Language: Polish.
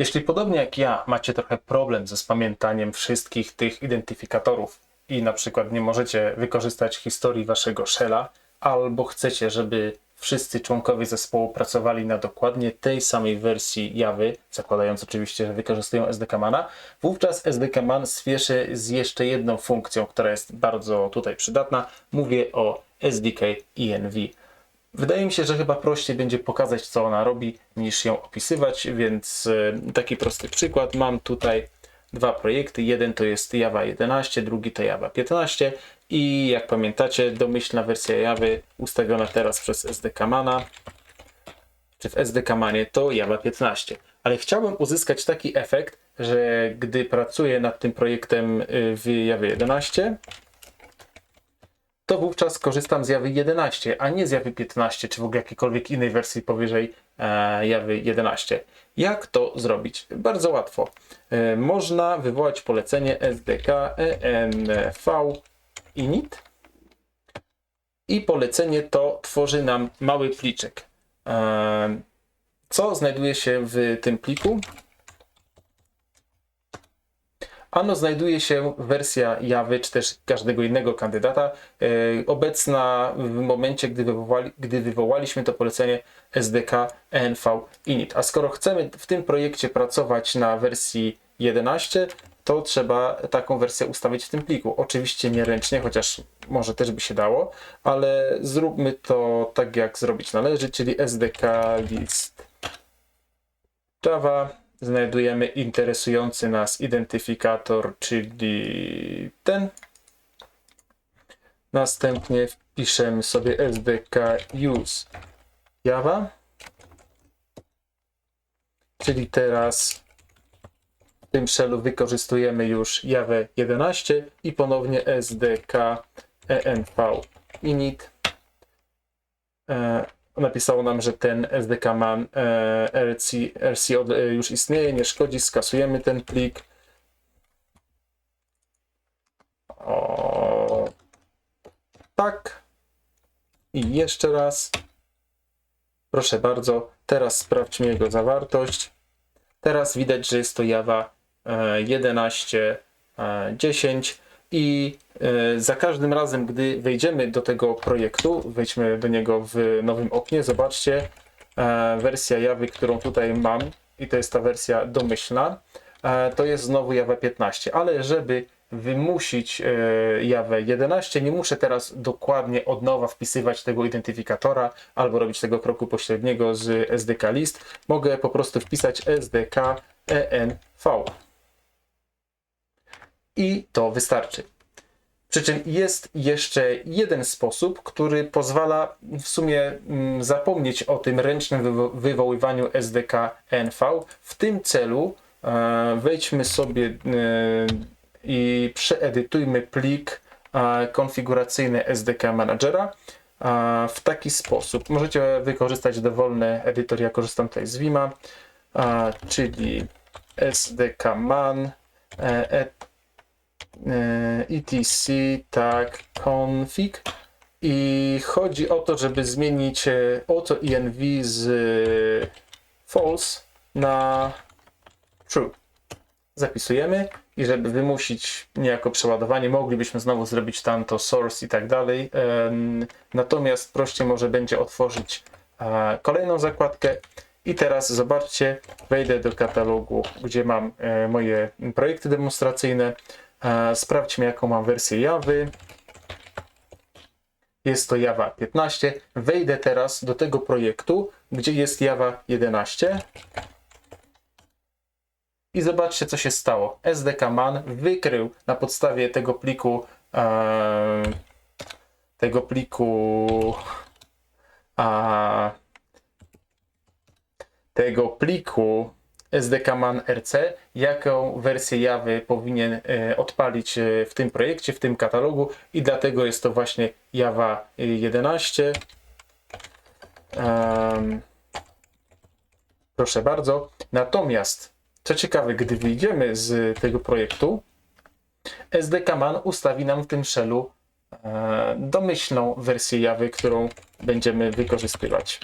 Jeśli podobnie jak ja macie trochę problem ze spamiętaniem wszystkich tych identyfikatorów i na przykład nie możecie wykorzystać historii waszego shella, albo chcecie, żeby wszyscy członkowie zespołu pracowali na dokładnie tej samej wersji Jawy, zakładając oczywiście, że wykorzystują SDK-mana, wówczas SDK-man spieszy z jeszcze jedną funkcją, która jest bardzo tutaj przydatna. Mówię o SDK ENV. Wydaje mi się, że chyba prościej będzie pokazać, co ona robi, niż ją opisywać, więc e, taki prosty przykład. Mam tutaj dwa projekty. Jeden to jest Java 11, drugi to Java 15 i jak pamiętacie, domyślna wersja Jawy ustawiona teraz przez SDK-mana, czy w SDK-manie to Java 15. Ale chciałbym uzyskać taki efekt, że gdy pracuję nad tym projektem y, w Java 11, to wówczas korzystam z Jawy 11, a nie z Jawy 15, czy w ogóle jakiejkolwiek innej wersji powyżej e, Jawy 11. Jak to zrobić? Bardzo łatwo. E, można wywołać polecenie SDK env init i polecenie to tworzy nam mały pliczek. E, co znajduje się w tym pliku? Ano znajduje się wersja Jawy, czy też każdego innego kandydata, e, obecna w momencie, gdy, wywołali, gdy wywołaliśmy to polecenie SDK env init. A skoro chcemy w tym projekcie pracować na wersji 11, to trzeba taką wersję ustawić w tym pliku. Oczywiście nie ręcznie, chociaż może też by się dało, ale zróbmy to tak, jak zrobić należy, czyli SDK list Java znajdujemy interesujący nas identyfikator, czyli ten. Następnie wpiszemy sobie SDK use Java. Czyli teraz w tym shellu wykorzystujemy już Java 11 i ponownie SDK env init. E, napisało nam, że ten SDK man e, RC, RC od, e, już istnieje, nie szkodzi, skasujemy ten plik. O, tak. I jeszcze raz. Proszę bardzo, teraz sprawdźmy jego zawartość. Teraz widać, że jest to Java e, 11, e, 10 i e, za każdym razem, gdy wejdziemy do tego projektu, wejdźmy do niego w nowym oknie, zobaczcie e, wersja Java, którą tutaj mam. I to jest ta wersja domyślna, e, to jest znowu Java 15, ale żeby wymusić Java 11, nie muszę teraz dokładnie od nowa wpisywać tego identyfikatora albo robić tego kroku pośredniego z SDK list. Mogę po prostu wpisać SDK env i to wystarczy. Przy czym jest jeszcze jeden sposób, który pozwala w sumie mm, zapomnieć o tym ręcznym wywo wywoływaniu SDK NV. W tym celu e, wejdźmy sobie e, i przeedytujmy plik e, konfiguracyjny SDK Managera w taki sposób. Możecie wykorzystać dowolny edytor, ja korzystam tutaj z Vima, czyli SDK man etc tak config i chodzi o to, żeby zmienić e, auto env z e, false na true. Zapisujemy i żeby wymusić niejako przeładowanie, moglibyśmy znowu zrobić tam to source i tak dalej. Natomiast prościej może będzie otworzyć e, kolejną zakładkę i teraz zobaczcie, wejdę do katalogu, gdzie mam e, moje projekty demonstracyjne. E, Sprawdźmy, jaką mam wersję Jawy. Jest to Java 15. Wejdę teraz do tego projektu, gdzie jest Java 11. I zobaczcie, co się stało. SDK man wykrył na podstawie tego pliku e, tego pliku a, tego pliku SDK-man RC, jaką wersję Jawy powinien e, odpalić e, w tym projekcie, w tym katalogu i dlatego jest to właśnie Java 11. Em, proszę bardzo. Natomiast, co ciekawe, gdy wyjdziemy z tego projektu, SDK-man ustawi nam w tym shellu e, domyślną wersję Jawy, którą będziemy wykorzystywać.